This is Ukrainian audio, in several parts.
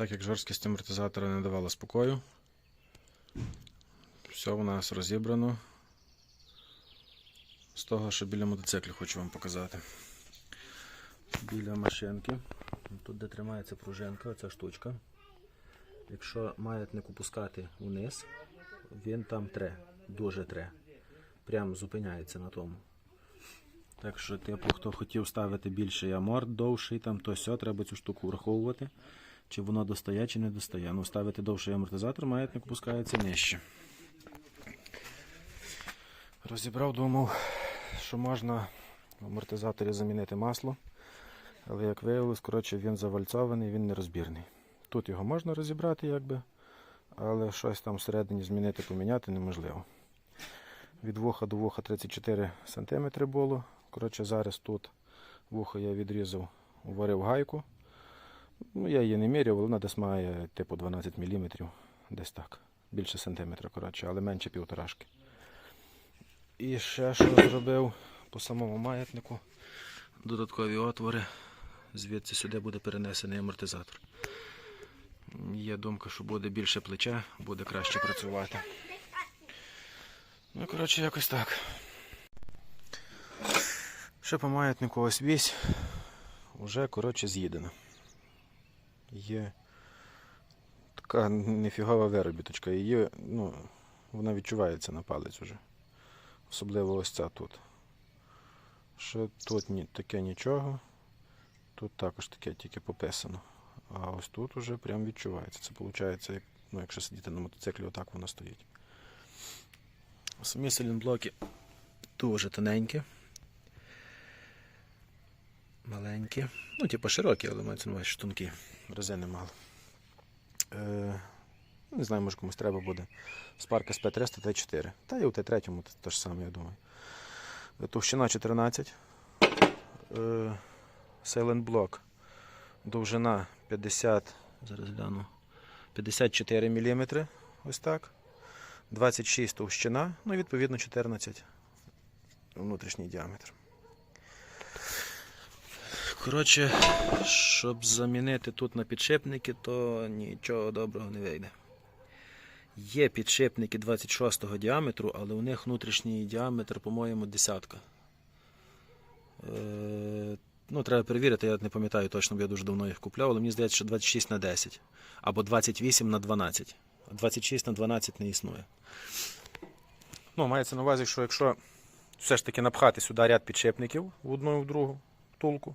Так як жорсткість амортизатора не давала спокою. Все у нас розібрано. З того, що біля мотоциклів хочу вам показати. Біля машинки. Тут де тримається пружинка, оця штучка. Якщо маятник опускати вниз, він там тре, дуже тре. Прям зупиняється на тому. Так що, типу, хто хотів ставити більший аморт, довший, там то сьо, треба цю штуку враховувати, чи воно достає, чи не достає. Ну, ставити довший амортизатор, маятник опускається нижче. Розібрав, думав, що можна в амортизаторі замінити масло. Але як виявилось, коротше, він завальцований, він нерозбірний. Тут його можна розібрати, якби, але щось там всередині змінити, поміняти неможливо. Від вуха до вуха 34 см було. Коротше, зараз тут вухо я відрізав, уварив гайку. Ну, я її не міряв, вона десь має типу 12 мм, десь так. Більше сантиметра, коротше, але менше півторашки. І ще що зробив по самому маятнику. Додаткові отвори. Звідси сюди буде перенесений амортизатор. Є думка, що буде більше плеча, буде краще працювати. Ну, коротше, якось так. Ще по маятнику ось вісь вже, коротше, з'їдена. Є така нефігова виробіточка. Її, ну, вона відчувається на палець уже. Особливо ось ця тут. Ще тут ні, таке нічого. Тут також таке тільки пописано. А ось тут уже прям відчувається. Це виходить, як, ну, якщо сидіти на мотоциклі, отак воно стоїть. Самі селінблоки дуже тоненькі. Маленькі. Ну, типу широкі, але мається на увазі, що тонкі. Резини мало. Е, не знаю, може комусь треба буде. Спарка з П300 Т4. Та і у Т3 те ж саме, я думаю. Товщина 14. Е, Silent Block. Довжина 50. Зараз гляну. 54 мм. Ось так. 26 товщина, ну і відповідно 14 внутрішній діаметр. Коротше, щоб замінити тут на підшипники, то нічого доброго не вийде. Є підшипники 26-го діаметру, але у них внутрішній діаметр, по-моєму, десятка. Е, ну, треба перевірити, я не пам'ятаю точно, бо я дуже давно їх купляв, але мені здається, що 26 на 10 або 28 на 12. 26 на 12 не існує. Ну, мається на увазі, що якщо все ж таки напхати сюди ряд підшипників в одну і в другу тулку,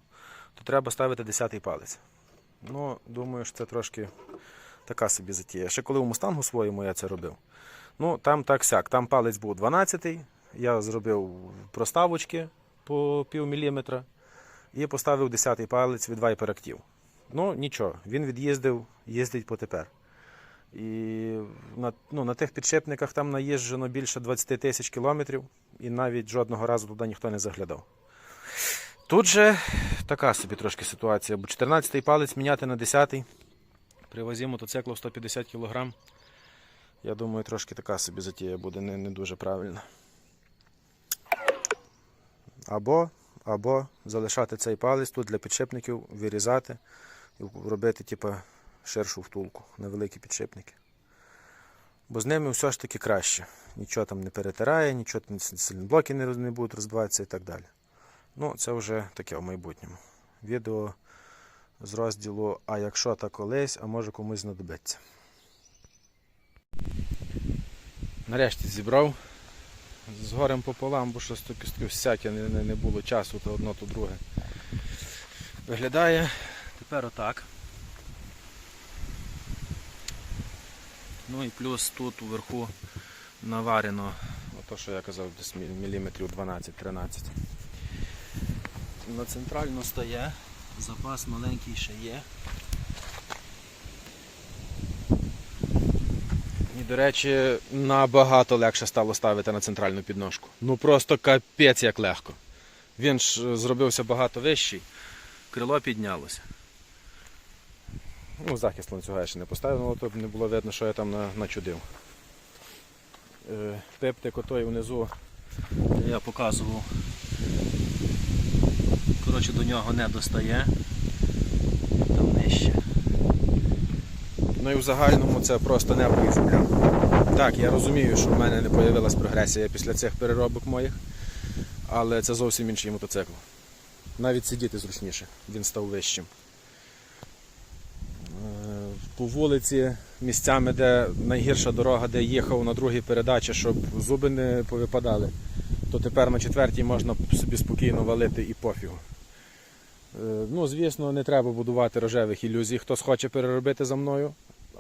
то треба ставити 10-й палець. Ну, думаю, що це трошки така собі затія. Ще коли у мустангу своєму я це робив. Ну, там так сяк. Там палець був 12-й, я зробив проставочки по пів міліметра і поставив 10-й палець від Active. Ну, нічого, він від'їздив, їздить потепер. І на, ну, на тих підшипниках там наїжджено більше 20 тисяч кілометрів, і навіть жодного разу туди ніхто не заглядав. Тут же така собі трошки ситуація, бо 14-й палець міняти на 10-й. При вазі мотоциклу в 150 кг. Я думаю, трошки така собі затія буде не, не дуже правильна. Або, або залишати цей палець тут для підшипників, вирізати і робити, типу, ширшу втулку на великі підшипники. Бо з ними все ж таки краще. Нічого там не перетирає, нічого блоки не будуть розбиватися і так далі. Ну, це вже таке в майбутньому. Відео з розділу А якщо та колись, а може комусь знадобиться. Нарешті зібрав. З горем пополам, бо щось таке всяке не, не, не було часу, то одно, то друге. Виглядає тепер отак. Ну і плюс тут уверху наварено, ото що я казав, десь міліметрів 12-13. На центрально стає, запас маленький ще є. І, до речі, набагато легше стало ставити на центральну підножку. Ну просто капець як легко. Він ж е, зробився багато вищий, крило піднялося. Ну, захист ланцюга я ще не поставив, ну, то б не було видно, що я там начудив. Пиптик отой внизу я показував. Коротше, до нього не достає. Там нижче. Ну і в загальному це просто небо і земля. Так, я розумію, що в мене не появилась прогресія після цих переробок моїх, але це зовсім інший мотоцикл. Навіть сидіти зручніше, він став вищим. Е, По вулиці, місцями, де найгірша дорога, де їхав на другій передачі, щоб зуби не повипадали, то тепер на четвертій можна собі спокійно валити і пофігу. Е, Ну, звісно, не треба будувати рожевих ілюзій, хто схоче переробити за мною,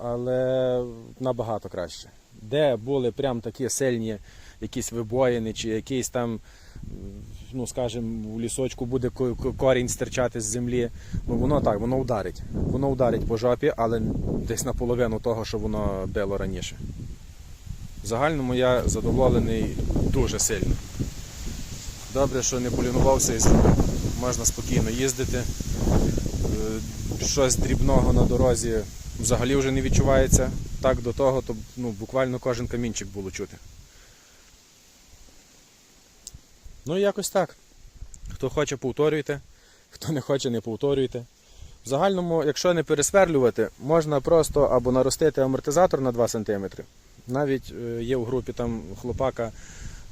але набагато краще. Де були прям такі сильні якісь вибоїни, чи якийсь там, ну скажімо, у лісочку буде ко- ко- корінь стирчати з землі. Ну воно так, воно ударить. Воно ударить по жопі, але десь наполовину того, що воно било раніше. В загальному я задоволений дуже сильно. Добре, що не полінувався і зробив. Можна спокійно їздити. Е, Щось дрібного на дорозі взагалі вже не відчувається. Так до того, то ну, буквально кожен камінчик було чути. Ну і якось так. Хто хоче, повторюйте, хто не хоче, не повторюйте. В загальному, якщо не пересверлювати, можна просто або наростити амортизатор на 2 см. Навіть е, є в групі там хлопака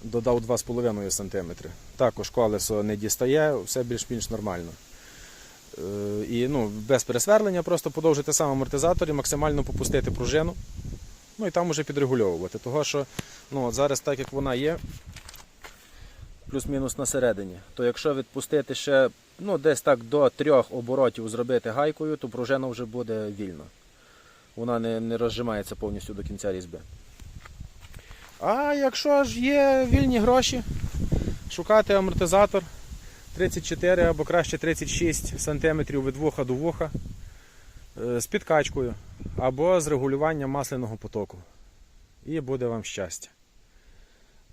додав 2,5 см. Також колесо не дістає, все більш-менш нормально. Е, І ну, без пересверлення просто подовжити сам амортизатор і максимально попустити пружину. Ну і там уже підрегульовувати. Того що ну, от зараз так як вона є, плюс-мінус на середині, то якщо відпустити ще ну, десь так до трьох оборотів зробити гайкою, то пружина вже буде вільна. Вона не, не розжимається повністю до кінця різьби. А якщо ж є вільні гроші, шукати амортизатор 34 або краще 36 см від вуха до вуха е, з підкачкою або з регулюванням масляного потоку. І буде вам щастя.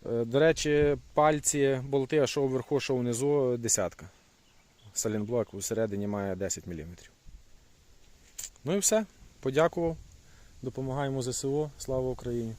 Е, До речі, пальці, болти, а що вверху, що внизу, десятка. Салінблок всередині має 10 мм. Ну і все. Подякував. Допомагаємо ЗСУ. Слава Україні!